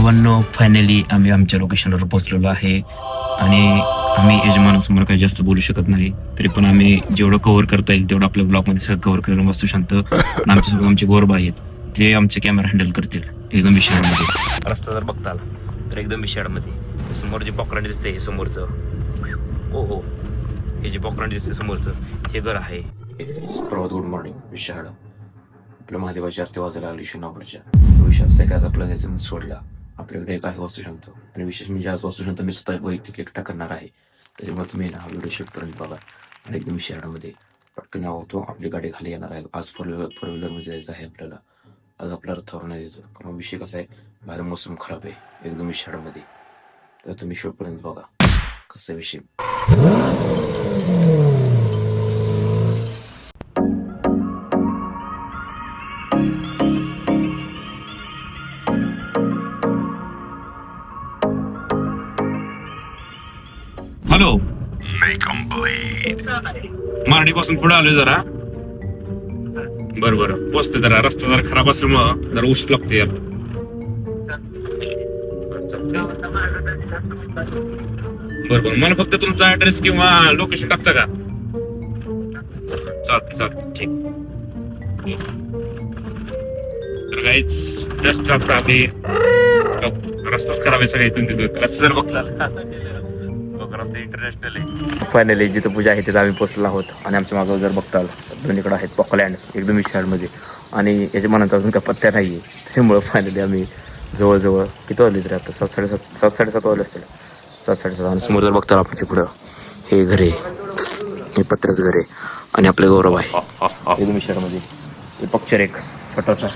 भावांनो फायनली आम्ही आमच्या लोकेशनवर पोहोचलेलो आहे. आणि आम्ही यजमानासमोर काही जास्त बोलू शकत नाही. तरी पण आम्ही जेवढं कव्हर करता येईल तेवढं आपल्या ब्लॉगमध्ये सगळं कव्हर करून वस्तू शांत. आणि आमचे सगळं आमचे गोरबा आहेत. ते आमचे कॅमेरा हँडल करतील. एकदम विषयामध्ये रस्ता जर बघताल तर एकदम विषयामध्ये समोर जे पॉकरांड दिसते हे समोरचं. ओ हो. हे जे पॉकरांड दिसते समोरचं. हे घर आहे. प्रभात गुड मॉर्निंग विशाळ. आपल्या महादेवाची आरती वाजायला लागली शनावरच्या विश्वास आहे काय आपला त्याचं मी सोडला. आपल्याकडे एक आहे शकतो. आणि विशेष म्हणजे आज वस्तुशांत मी स्वतः वैयक्तिक एकटा करणार आहे. त्याच्यामुळे तुम्ही ना हा व्हिडिओ शेवटपर्यंत बघा. आणि एकदम शहरामध्ये पटकन होतो आपली गाडी खाली येणार आहे. आज फोर व्हीलर फोर व्हीलरमध्ये जायचं आहे आपल्याला. आज आपला रथावर नाही जायचं. कारण विषय कसा आहे बाहेर मोसम खराब आहे. एकदम शहरामध्ये तर तुम्ही शेवटपर्यंत बघा. कसा विषय? हॅलो मारडी पासून पुढे आलोय जरा. बर बर. पोचते जरा. रस्ता जरा खराब असल्यामुळं जरा उशीर लागतो यार. बर बर. मला फक्त तुमचा ऍड्रेस किंवा लोकेशन टाकता का? चालते चालते ठीक. तर काहीच जस्ट आता आम्ही रस्ताच खराब आहे सगळ्या इथून तिथून रस्ता जर बघला रस्ता इंटरनॅशनल आहे. फायनली जिथं पूजा आहे तिथं आम्ही पोहोचलो आहोत. आणि आमच्या मागावर जर बघताल दोन्हीकडे आहेत पॉकलँड एकदम विशाळमध्ये. आणि याच्या मनात अजून काही पत्त्या नाही आहे त्याच्यामुळं फायनली आम्ही जवळजवळ किती वाजले तरी आता? सात साडेसात सात साडेसात वाजले असतील. सात साडेसात आणि समोर जर बघताल आपण पुढं हे घर आहे. हे पत्र्याचं घर आहे. आणि आपले गौरव आहे. एकदम विशाळमध्ये. हे पक्चर एक छोटासा.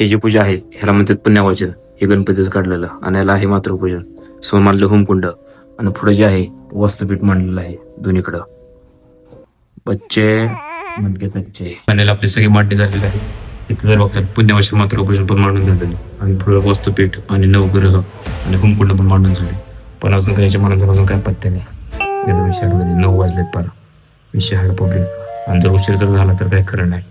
हे जे पूजा आहे ह्याला म्हणतात पुण्यावाचन हे गणपतीचं काढलेलं. आणि याला आहे मात्र पूजन समोर मानलं होमकुंड. आणि पुढे जे आहे वास्तुपीठ मांडलेलं आहे दोन्हीकडं. बच्चे म्हणजे बच्चे. पाण्याला आपली सगळी मांडणी झालेली आहे. तिथे जर बघतात पुण्यावर्षी मात्र पूजन पण मांडून झालेलं आणि पुढे वास्तुपीठ आणि नवग्रह आणि होमकुंड पण मांडून झाले. पण अजून काही याच्या मनाचा अजून काय पत्ते नाही. विषयामध्ये नऊ वाजलेत पार. विषय पब्लिक आणि जर उशीर जर झाला तर काही खरं नाही.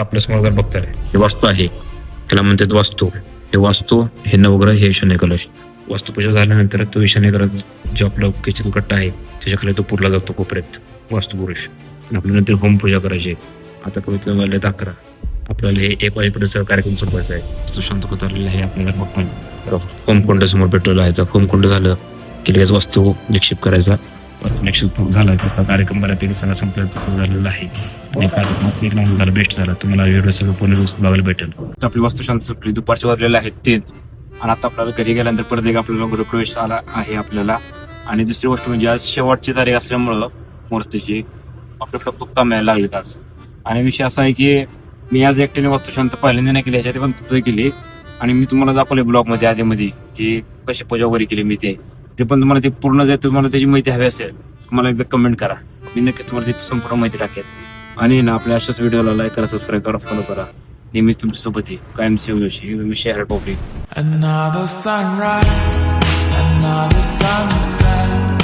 आपल्यासमोर जर बघताय. हे वास्तू आहे. त्याला म्हणतात वास्तू. हे वास्तू हे नवग्रह हे ईशान्य कलश वास्तुपूजा झाल्यानंतर तो ईशान्य कलश जो आपला किचन कट्टा आहे त्याच्याकडे तो पुरला जातो कोपऱ्यात. वास्तुपुरुष. आणि आपल्या नंतर होमपूजा करायची. आता कमी वाजले अकरा आपल्याला हे एक वाजेपर्यंत कार्यक्रम संपवायचा आहे. तो शांत आलेला आहे आपल्याला बघतो होमकुंड समोर पेट्रोल आहे. तर होमकुंड झालं की लगेच वास्तू निक्षेप करायचा. निक्षेप झाला तर कार्यक्रम बऱ्यापैकी सगळा संपला झालेला आहे. आणि कार्यक्रमाचा एक लहान झाला बेस्ट झाला. तुम्हाला व्हिडिओ सगळं पूर्ण व्यवस्थित बघायला भेटेल. आपली वस्तूशांत सुटली दुपारचे वाजलेले आहेत ते आणि आता आपल्याला घरी गेल्यानंतर परत एक आपल्याला गृहप्रवेश आला आहे आपल्याला. आणि दुसरी गोष्ट म्हणजे आज शेवटची तारीख असल्यामुळं मूर्तीची आपल्याकडे खूप काम यायला लागलेत आज. आणि विषय असा आहे की मी आज एकट्याने वस्तूशांत पहिल्यांदा नाही केली ह्याच्यात पण केली आणि मी तुम्हाला दाखवले ब्लॉगमध्ये आधीमध्ये की कशी पूजा वगैरे केली मी ते. ते पण तुम्हाला ते पूर्ण जर तुम्हाला त्याची माहिती हवी असेल मला एकदा कमेंट करा. मी नक्कीच तुम्हाला ती संपूर्ण माहिती टाकेल आणि ना आपल्या अशाच व्हिडिओला लाईक करा सबस्क्राईब करा फॉलो करा. नेहमीच तुमच्यासोबत आहे. कायम सेव जोशी. विषय हर public Another sunrise, another sunset.